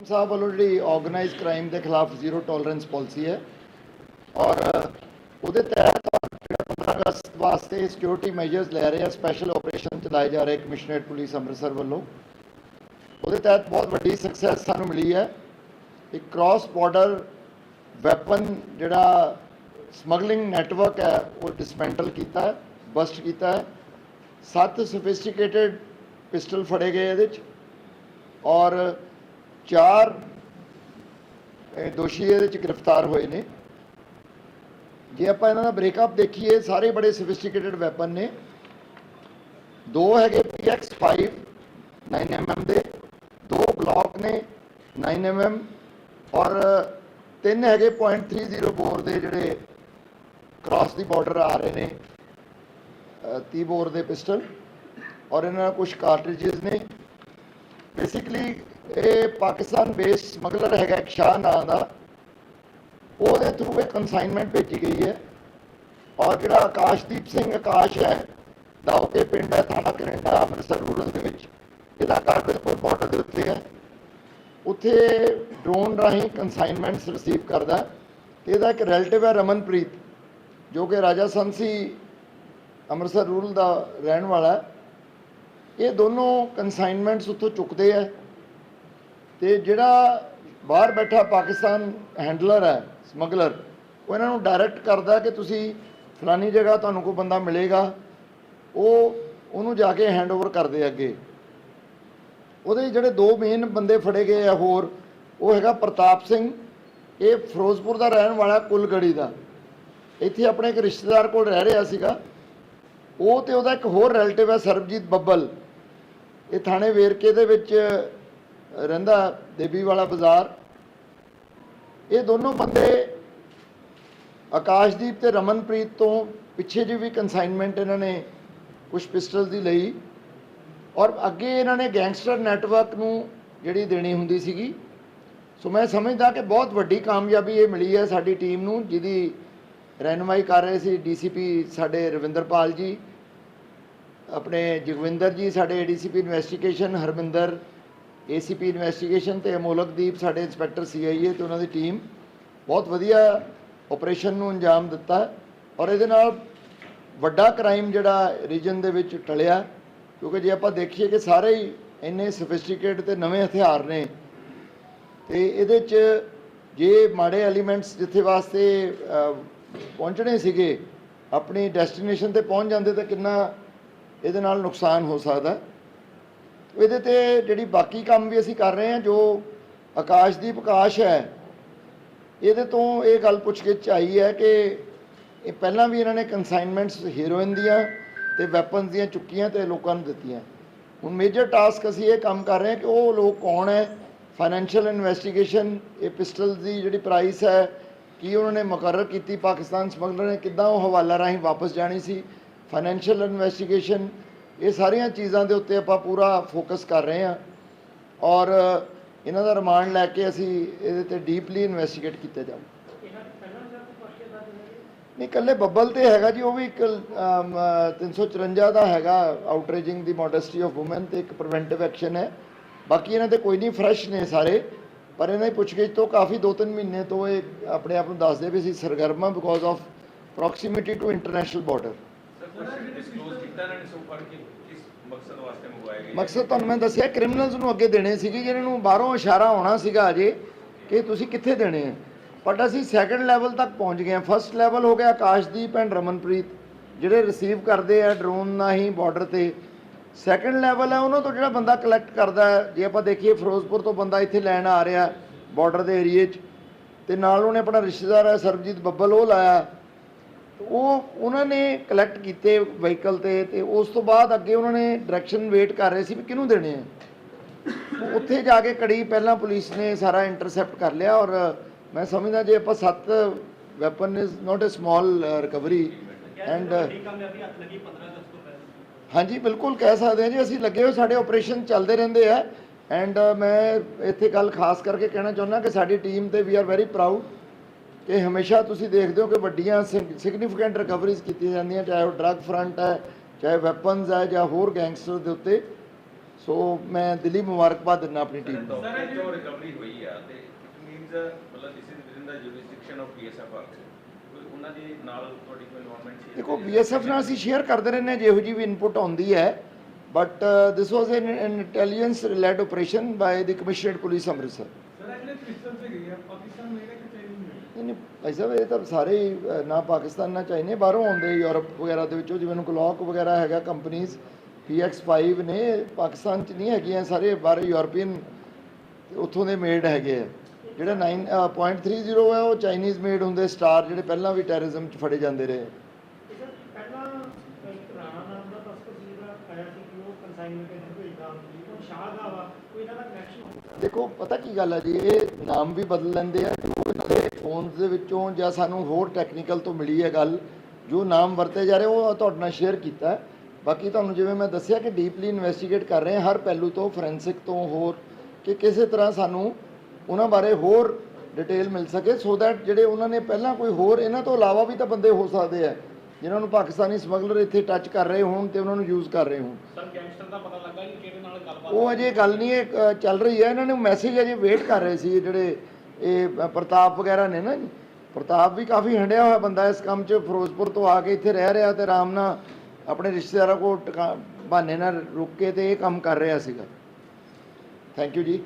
ਸਾਹਿਬ ਵੱਲੋਂ ਜਿਹੜੀ organised crime ਦੇ ਖਿਲਾਫ ਜ਼ੀਰੋ ਟੋਲਰੈਂਸ ਪਾਲਿਸੀ ਹੈ ਔਰ ਉਹਦੇ ਤਹਿਤ ਜਿਹੜਾ 15 ਅਗਸਤ ਵਾਸਤੇ ਸਿਕਿਉਰਿਟੀ ਮੈਜਰਸ ਲੈ ਰਹੇ ਆ ਸਪੈਸ਼ਲ ਆਪਰੇਸ਼ਨ ਚਲਾਏ ਜਾ ਰਹੇ ਕਮਿਸ਼ਨਰੇਟ ਪੁਲਿਸ ਅੰਮ੍ਰਿਤਸਰ ਵੱਲੋਂ। ਉਹਦੇ ਤਹਿਤ ਬਹੁਤ ਵੱਡੀ ਸਕਸੈਸ ਸਾਨੂੰ ਮਿਲੀ ਹੈ। ਇੱਕ ਕ੍ਰਾਸ ਬਾਰਡਰ ਵੈਪਨ ਜਿਹੜਾ ਸਮਗਲਿੰਗ ਨੈਟਵਰਕ ਹੈ, ਉਹ ਡਿਸਮੈਂਟਲ ਕੀਤਾ ਹੈ ਬਸਟ ਕੀਤਾ ਹੈ। ਸੱਤ ਸੋਫਿਸਟੀਕੇਟਿਡ ਪਿਸਟਲ ਫੜੇ ਗਏ ਇਹਦੇ 'ਚ ਔਰ ਚਾਰ ਦੋਸ਼ੀ ਇਹਦੇ 'ਚ ਗ੍ਰਿਫਤਾਰ ਹੋਏ ਨੇ। ਜੇ ਆਪਾਂ ਇਹਨਾਂ ਦਾ ਬ੍ਰੇਕਅਪ ਦੇਖੀਏ, ਸਾਰੇ ਬੜੇ ਸੋਫਿਸਟੀਕੇਟਿਡ ਵੈਪਨ ਨੇ। ਦੋ ਹੈਗੇ PX5 9mm ਦੇ। ਦੋ ਗਲੌਕ ਨੇ 9mm ਔਰ ਤਿੰਨ ਹੈਗੇ .30 ਬੋਰ ਦੇ ਜਿਹੜੇ ਕ੍ਰਾਸ ਦੀ ਬਾਰਡਰ ਆ ਰਹੇ ਨੇ 30 ਬੋਰ ਦੇ ਪਿਸਟਲ। ਔਰ ਇਹਨਾਂ ਨਾਲ ਕੁਝ ਕਾਰਟ੍ਰਿਜਸ ਨੇ। ਬੇਸਿਕਲੀ ਇਹ ਪਾਕਿਸਤਾਨ ਬੇਸ ਸਮਗਲਰ ਹੈਗਾ ਇੱਕ ਸ਼ਾਹ ਨਾਂ ਦਾ। ਉਹਦੇ ਥਰੂ ਇਹ ਕਨਸਾਈਨਮੈਂਟ ਭੇਜੀ ਗਈ ਹੈ। ਔਰ ਜਿਹੜਾ ਆਕਾਸ਼ਦੀਪ ਸਿੰਘ ਆਕਾਸ਼ ਹੈ, ਦਾ ਦਾਉਕੇ ਪਿੰਡ ਹੈ, ਥਾਣਾ ਕੈਨੇਡਾ, ਅੰਮ੍ਰਿਤਸਰ ਰੂਰਲ ਦੇ ਵਿੱਚ। ਇਹਦਾ ਘਰ ਬਿਲਕੁਲ ਬਾਰਡਰ ਦੇ ਉੱਤੇ ਹੈ। ਉੱਥੇ ਡਰੋਨ ਰਾਹੀਂ ਕਨਸਾਈਨਮੈਂਟਸ ਰਿਸੀਵ ਕਰਦਾ ਹੈ। ਇਹਦਾ ਇੱਕ ਰਿਲੇਟਿਵ ਹੈ ਰਮਨਪ੍ਰੀਤ, ਜੋ ਕਿ ਰਾਜਾ ਸੰਸੀ ਅੰਮ੍ਰਿਤਸਰ ਰੂਰਲ ਦਾ ਰਹਿਣ ਵਾਲਾ ਇਹ ਦੋਨੋਂ ਕਨਸਾਈਨਮੈਂਟਸ ਉੱਥੋਂ ਚੁੱਕਦੇ ਆ ਤੇ ਜਿਹੜਾ ਬਾਹਰ ਬੈਠਾ ਪਾਕਿਸਤਾਨ ਹੈਂਡਲਰ ਹੈ ਸਮਗਲਰ ਉਹ ਇਹਨਾਂ ਨੂੰ ਡਾਇਰੈਕਟ ਕਰਦਾ ਕਿ ਤੁਸੀਂ ਫਲਾਨੀ ਜਗ੍ਹਾ ਤੁਹਾਨੂੰ ਕੋਈ ਬੰਦਾ ਮਿਲੇਗਾ। ਉਹ, ਉਹਨੂੰ ਜਾ ਕੇ ਹੈਂਡਓਵਰ ਕਰਦੇ ਅੱਗੇ। ਉਹਦੇ ਜਿਹੜੇ ਦੋ ਮੇਨ ਬੰਦੇ ਫੜੇ ਗਏ ਆ ਹੋਰ, ਉਹ ਹੈਗਾ ਪ੍ਰਤਾਪ ਸਿੰਘ, ਇਹ ਫਿਰੋਜ਼ਪੁਰ ਦਾ ਰਹਿਣ ਵਾਲਾ ਕੁਲਗੜੀ ਦਾ। ਇੱਥੇ ਆਪਣੇ ਇੱਕ ਰਿਸ਼ਤੇਦਾਰ ਕੋਲ ਰਹਿ ਰਿਹਾ ਸੀਗਾ। ਉਹ ਤੇ ਉਹਦਾ ਇੱਕ ਹੋਰ ਰਿਲੇਟਿਵ ਹੈ ਸਰਬਜੀਤ ਬੱਬਲ। ਇਹ ਥਾਣੇ ਵੇਰਕੇ ਦੇ ਵਿੱਚ ਰਹਿੰਦਾ ਦੇਵੀ ਵਾਲਾ ਬਾਜ਼ਾਰ। ਇਹ ਦੋਨੋਂ ਬੰਦੇ ਆਕਾਸ਼ਦੀਪ ਤੇ ਰਮਨਪ੍ਰੀਤ ਤੋਂ ਪਿੱਛੇ ਜੀ ਵੀ ਕਨਸਾਈਨਮੈਂਟ ਇਹਨਾਂ ਨੇ ਕੁਝ ਪਿਸਟਲ ਦੀ ਲਈ ਔਰ ਅੱਗੇ ਇਹਨਾਂ ਨੇ ਗੈਂਗਸਟਰ ਨੈਟਵਰਕ ਨੂੰ ਜਿਹੜੀ ਦੇਣੀ ਹੁੰਦੀ ਸੀਗੀ। ਸੋ ਮੈਂ ਸਮਝਦਾ ਕਿ ਬਹੁਤ ਵੱਡੀ ਕਾਮਯਾਬੀ ਇਹ ਮਿਲੀ ਹੈ ਸਾਡੀ ਟੀਮ ਨੂੰ, ਜਿਹਦੀ ਰਹਿਨੁਮਾਈ ਕਰ ਰਹੇ ਸੀ ਡੀਸੀਪੀ ਸਾਡੇ ਰਵਿੰਦਰਪਾਲ ਜੀ, ਆਪਣੇ ਜਗਵਿੰਦਰ ਜੀ, ਸਾਡੇ ADCP investigation Harminder ACP investigation ਤੇ ਅਮੋਲਕਦੀਪ ਸਾਡੇ ਇੰਸਪੈਕਟਰ ਸੀਆਈਏ ਤੇ ਉਹਨਾਂ ਦੀ ਟੀਮ ਬਹੁਤ ਵਧੀਆ ਆਪਰੇਸ਼ਨ ਨੂੰ ਅੰਜਾਮ ਦਿੱਤਾ ਔਰ ਇਹਦੇ ਨਾਲ ਵੱਡਾ ਕ੍ਰਾਈਮ ਜਿਹੜਾ ਰੀਜਨ ਦੇ ਵਿੱਚ ਟਲਿਆ ਕਿਉਂਕਿ ਜੇ ਆਪਾਂ ਦੇਖੀਏ ਕਿ ਸਾਰੇ ਹੀ ਇੰਨੇ ਸੋਫਿਸਟੀਕੇਟ ਤੇ ਨਵੇਂ ਹਥਿਆਰ ਨੇ ਤੇ ਇਹਦੇ 'ਚ ਜੇ ਮਾੜੇ ਐਲੀਮੈਂਟਸ ਜਿੱਥੇ ਵਾਸਤੇ ਪਹੁੰਚਣੇ ਸੀਗੇ, ਆਪਣੀ ਡੈਸਟੀਨੇਸ਼ਨ ਤੇ ਪਹੁੰਚ ਜਾਂਦੇ ਤਾਂ ਕਿੰਨਾ ਇਹਦੇ ਨਾਲ ਨੁਕਸਾਨ ਹੋ ਸਕਦਾ ਇਹਦੇ ਤੇ ਜਿਹੜੀ ਬਾਕੀ ਕੰਮ ਵੀ ਅਸੀਂ ਕਰ ਰਹੇ ਹਾਂ, ਜੋ ਆਕਾਸ਼ਦੀਪ ਆਕਾਸ਼ ਹੈ, ਇਹਦੇ ਤੋਂ ਇਹ ਗੱਲ ਪੁੱਛ ਕੇ ਚਾਈ ਹੈ ਕਿ ਇਹ ਪਹਿਲਾਂ ਵੀ ਇਹਨਾਂ ਨੇ ਕਨਸਾਈਨਮੈਂਟਸ ਹੀਰੋਇਨ ਦੀਆਂ ਤੇ ਵੈਪਨਸ ਦੀਆਂ ਚੁੱਕੀਆਂ ਤੇ ਲੋਕਾਂ ਨੂੰ ਦਿੱਤੀਆਂ। ਹੁਣ ਮੇਜਰ ਟਾਸਕ ਅਸੀਂ ਇਹ ਕੰਮ ਕਰ ਰਹੇ ਹਾਂ ਕਿ ਉਹ ਲੋਕ ਕੌਣ ਹੈ ਫਾਈਨੈਂਸ਼ੀਅਲ ਇਨਵੈਸਟੀਗੇਸ਼ਨ ਇਹ ਪਿਸਟਲ ਦੀ ਜਿਹੜੀ ਪ੍ਰਾਈਸ ਹੈ, ਕੀ ਉਹਨਾਂ ਨੇ ਮੁਕਰਰ ਕੀਤੀ, ਪਾਕਿਸਤਾਨ ਸਮਗਲਰ ਨੇ ਕਿੱਦਾਂ ਉਹ ਹਵਾਲਾ ਰਾਹੀਂ ਵਾਪਸ ਜਾਣੀ ਸੀ ਫਾਈਨੈਂਸ਼ੀਅਲ ਇਨਵੈਸਟੀਗੇਸ਼ਨ ਇਹ ਸਾਰੀਆਂ ਚੀਜ਼ਾਂ ਦੇ ਉੱਤੇ ਆਪਾਂ ਪੂਰਾ ਫੋਕਸ ਕਰ ਰਹੇ ਹਾਂ ਔਰ ਇਹਨਾਂ ਦਾ ਰਿਮਾਂਡ ਲੈ ਕੇ ਅਸੀਂ ਇਹਦੇ ਤੇ ਡੀਪਲੀ ਇਨਵੈਸਟੀਗੇਟ ਕੀਤੇ ਜਾਊ ਨਹੀਂ ਇਕੱਲੇ ਬੱਬਲ ਤੇ ਹੈਗਾ ਜੀ ਉਹ ਵੀ ਇੱਕ ਅਮ, 354 ਦਾ ਹੈਗਾ ਆਊਟਰੇਜਿੰਗ ਦੀ ਮੋਡੈਸਟੀ ਆਫ ਔਮਨ ਤੇ ਇੱਕ ਪ੍ਰੀਵੈਂਟਿਵ ਐਕਸ਼ਨ ਹੈ। ਬਾਕੀ ਇਹਨਾਂ ਤੇ ਕੋਈ ਨਹੀਂ ਫਰੈਸ਼ ਨੇ ਸਾਰੇ ਪਰ ਇਹਨਾਂ ਦੀ ਪੁੱਛਗਿੱਛ ਤੋਂ ਕਾਫੀ 2-3 ਮਹੀਨੇ ਤੋਂ ਇਹ ਆਪਣੇ ਆਪ ਨੂੰ ਦੱਸਦੇ ਵੀ ਅਸੀਂ ਸਰਗਰਮਾ because of proximity to international border disclose ਕੀਤਾ ਇਹਨਾਂ ਨੇ ਸੋ ਫਾਰ ਕਿ ਕਿਸ ਮਕਸਦ ਵਾਸਤੇ ਮੰਗਵਾਏ ਗਏ ਮਕਸਦ ਤੁਹਾਨੂੰ ਮੈਂ ਦੱਸਿਆ ਕ੍ਰਿਮੀਨਲਸ ਨੂੰ ਅੱਗੇ ਦੇਣੇ ਸੀਗੇ ਜਿਹਨਾਂ ਨੂੰ ਬਾਹਰੋਂ ਇਸ਼ਾਰਾ ਆਉਣਾ ਸੀਗਾ ਅਜੇ ਕਿ ਤੁਸੀਂ ਕਿੱਥੇ ਦੇਣੇ ਆ। ਬਟ ਅਸੀਂ ਸੈਕੰਡ ਲੈਵਲ ਤੱਕ ਪਹੁੰਚ ਗਏ ਹਾਂ। ਫਰਸਟ ਲੈਵਲ ਹੋ ਗਿਆ ਆਕਾਸ਼ਦੀਪ ਐਂਡ ਰਮਨਪ੍ਰੀਤ, ਜਿਹੜੇ ਰਿਸੀਵ ਕਰਦੇ ਆ ਡਰੋਨ ਨਾਲ ਹੀ ਬਾਰਡਰ ਤੇ। ਸੈਕੰਡ ਲੈਵਲ ਹੈ, ਉਹਨਾਂ ਤੋਂ ਜਿਹੜਾ ਬੰਦਾ ਕਲੈਕਟ ਕਰਦਾ ਹੈ, ਜੇ ਆਪਾਂ ਦੇਖੀਏ ਫਿਰੋਜ਼ਪੁਰ ਤੋਂ ਬੰਦਾ ਇੱਥੇ ਲੈਣ ਆ ਰਿਹਾ ਬਾਰਡਰ ਦੇ ਏਰੀਏ 'ਚ। ਤੇ ਨਾਲ ਉਹਨੇ ਆਪਣਾ ਰਿਸ਼ਤੇਦਾਰ ਹੈ ਸਰਬਜੀਤ ਬੱਬਲ, ਉਹ ਲਾਇਆ। ਉਹ ਉਹਨਾਂ ਨੇ ਕਲੈਕਟ ਕੀਤੇ ਵਹੀਕਲ ਤੇ ਤੇ ਉਸ ਤੋਂ ਬਾਅਦ ਅੱਗੇ ਉਹਨਾਂ ਨੇ ਡਾਇਰੈਕਸ਼ਨ ਵੇਟ ਕਰ ਰਹੇ ਸੀ ਵੀ ਕਿਹਨੂੰ ਦੇਣੇ ਆ। ਉੱਥੇ ਜਾ ਕੇ ਕੜੀ ਪਹਿਲਾਂ ਪੁਲਿਸ ਨੇ ਸਾਰਾ ਇੰਟਰਸੈਪਟ ਕਰ ਲਿਆ ਔਰ ਮੈਂ ਸਮਝਦਾ ਜੇ ਆਪਾਂ ਸੱਤ weapon is not a small recovery and ਹਾਂਜੀ, ਬਿਲਕੁਲ ਕਹਿ ਸਕਦੇ ਹਾਂ ਜੀ, ਅਸੀਂ ਲੱਗੇ ਹੋਏ, ਸਾਡੇ ਆਪਰੇਸ਼ਨ ਚੱਲਦੇ ਰਹਿੰਦੇ ਆ। ਐਂਡ ਮੈਂ ਇੱਥੇ ਗੱਲ ਖਾਸ ਕਰਕੇ ਕਹਿਣਾ ਚਾਹੁੰਦਾ ਕਿ ਸਾਡੀ ਟੀਮ ਤੇ ਵੀ ਆਰ ਵੈਰੀ ਪ੍ਰਾਊਡ ਕਿ ਹਮੇਸ਼ਾ ਤੁਸੀਂ ਦੇਖਦੇ ਹੋ ਕਿ ਵੱਡੀਆਂ ਸਿਗਨੀਫੀਕੈਂਟ ਰਿਕਵਰੀਜ਼ ਕੀਤੀਆਂ ਜਾਂਦੀਆਂ ਚਾਹੇ ਉਹ ਡਰੱਗ ਫਰੰਟ ਹੈ ਚਾਹੇ ਵੈਪਨਸ ਹੈ ਜਾਂ ਹੋਰ ਗੈਂਗਸਟਰ ਦੇ ਉੱਤੇ। ਸੋ ਮੈਂ ਦਿਲੀ ਮੁਬਾਰਕਬਾਦ ਦਿੰਦਾ ਆਪਣੀ ਟੀਮ ਨੂੰ। ਸਰ ਇਹ ਜੋ ਰਿਕਵਰੀ ਹੋਈ ਆ ਤੇ ਇਟ ਮੀਨਸ ਮਤਲਬ this is within the jurisdiction of BSF also ਕੋਈ ਉਹਨਾਂ ਦੇ ਨਾਲ ਤੁਹਾਡੀ ਕੋਈ ਇਨਵੋਲਵਮੈਂਟ ਸੀ ਦੇਖੋ ਬੀਐਸਐਫ ਨਾਲ ਅਸੀਂ ਸ਼ੇਅਰ ਕਰਦੇ ਰਹਿੰਦੇ ਹਾਂ ਜਿਹੋ ਜਿਹੀ ਵੀ ਇਨਪੁਟ ਆਉਂਦੀ ਹੈ। But this was an intelligence relate operation by the commissionerate police Amritsar sir actually Christian ਸੇ ਗਈ ਹੈ ਪਾਕਿਸਤਾਨ ਮੇਡ ਨਹੀਂ ਭਾਈ ਸਾਹਿਬ ਇਹ ਤਾਂ ਸਾਰੇ ਹੀ, ਨਾ ਪਾਕਿਸਤਾਨ ਨਾ ਚਾਈਨੇ ਬਾਹਰੋਂ ਆਉਂਦੇ ਯੂਰਪ ਵਗੈਰਾ ਦੇ ਵਿੱਚੋਂ ਜਿਵੇਂ ਕਲੌਕ ਵਗੈਰਾ ਹੈਗਾ ਕੰਪਨੀਆਂ PX5 ਨੇ ਪਾਕਿਸਤਾਨ ਚ ਨਹੀਂ ਹੈਗੀਆਂ ਸਾਰੇ ਬਾਹਰ ਯੂਰਪੀਅਨ ਉੱਥੋਂ ਦੇ ਮੇਡ ਹੈਗੇ ਆ। ਜਿਹੜਾ 9 ਅ, 0.30 ਹੈ ਉਹ ਚਾਈਨੀਜ਼ ਮੇਡ ਹੁੰਦੇ ਸਟਾਰ ਜਿਹੜੇ ਪਹਿਲਾਂ ਵੀ ਟੈਰਰਿਜ਼ਮ ਚ ਫੜੇ ਜਾਂਦੇ ਰਹੇ। ਦੇਖੋ ਪਤਾ ਕੀ ਗੱਲ ਹੈ ਜੀ ਇਹ ਨਾਮ ਵੀ ਬਦਲ ਲੈਂਦੇ ਆ, ਜੋ ਇਹਨਾਂ ਦੇ ਫੋਨਸ ਦੇ ਵਿੱਚੋਂ ਜਾਂ ਸਾਨੂੰ ਹੋਰ ਟੈਕਨੀਕਲ ਤੋਂ ਮਿਲੀ ਹੈ ਗੱਲ, ਜੋ ਨਾਮ ਵਰਤੇ ਜਾ ਰਹੇ, ਉਹ ਤੁਹਾਡੇ ਨਾਲ ਸ਼ੇਅਰ ਕੀਤਾ ਬਾਕੀ ਤੁਹਾਨੂੰ ਜਿਵੇਂ ਮੈਂ ਦੱਸਿਆ ਕਿ ਡੀਪਲੀ ਇਨਵੈਸਟੀਗੇਟ ਕਰ ਰਹੇ ਹਾਂ, ਹਰ ਪਹਿਲੂ ਤੋਂ ਫੋਰੈਂਸਿਕ ਤੋਂ ਹੋਰ, ਕਿ ਕਿਸੇ ਤਰ੍ਹਾਂ ਸਾਨੂੰ ਉਹਨਾਂ ਬਾਰੇ ਹੋਰ ਡਿਟੇਲ ਮਿਲ ਸਕੇ ਸੋ ਦੈਟ ਜਿਹੜੇ ਉਹਨਾਂ ਨੇ ਪਹਿਲਾਂ ਕੋਈ ਹੋਰ, ਇਹਨਾਂ ਤੋਂ ਇਲਾਵਾ ਵੀ ਤਾਂ ਬੰਦੇ ਹੋ ਸਕਦੇ ਆ। ਜਿਨ੍ਹਾਂ ਨੂੰ ਪਾਕਿਸਤਾਨੀ ਸਮਗਲਰ ਇੱਥੇ ਟੱਚ ਕਰ ਰਹੇ ਹੋਣ ਤੇ ਉਹਨਾਂ ਨੂੰ ਯੂਜ਼ ਕਰ ਰਹੇ ਹੋਣ। ਸਰ ਗੈਂਗਸਟਰ ਦਾ ਪਤਾ ਲੱਗਾ ਕਿ ਕਿਹਦੇ ਨਾਲ ਗੱਲਬਾਤ ਉਹ ਅਜੇ ਗੱਲ ਨਹੀਂ ਇਹ ਚੱਲ ਰਹੀ ਹੈ। ਇਹਨਾਂ ਨੇ ਮੈਸੇਜ ਅਜੇ ਵੇਟ ਕਰ ਰਹੇ ਸੀ ਜਿਹੜੇ ਇਹ ਪ੍ਰਤਾਪ ਵਗੈਰਾ ਨੇ ਨਾ ਪ੍ਰਤਾਪ ਵੀ ਕਾਫੀ ਹੰਡਿਆ ਹੋਇਆ ਬੰਦਾ ਇਸ ਕੰਮ 'ਚ ਫਿਰੋਜ਼ਪੁਰ ਤੋਂ ਆ ਕੇ ਇੱਥੇ ਰਹਿ ਰਿਹਾ ਤੇ ਆਰਾਮ ਨਾਲ ਆਪਣੇ ਰਿਸ਼ਤੇਦਾਰਾਂ ਕੋਲ ਟਿਕਾ- ਬਹਾਨੇ ਨਾਲ ਰੁਕ ਕੇ ਤੇ ਇਹ ਕੰਮ ਕਰ ਰਿਹਾ ਸੀਗਾ। ਥੈਂਕ ਯੂ ਜੀ।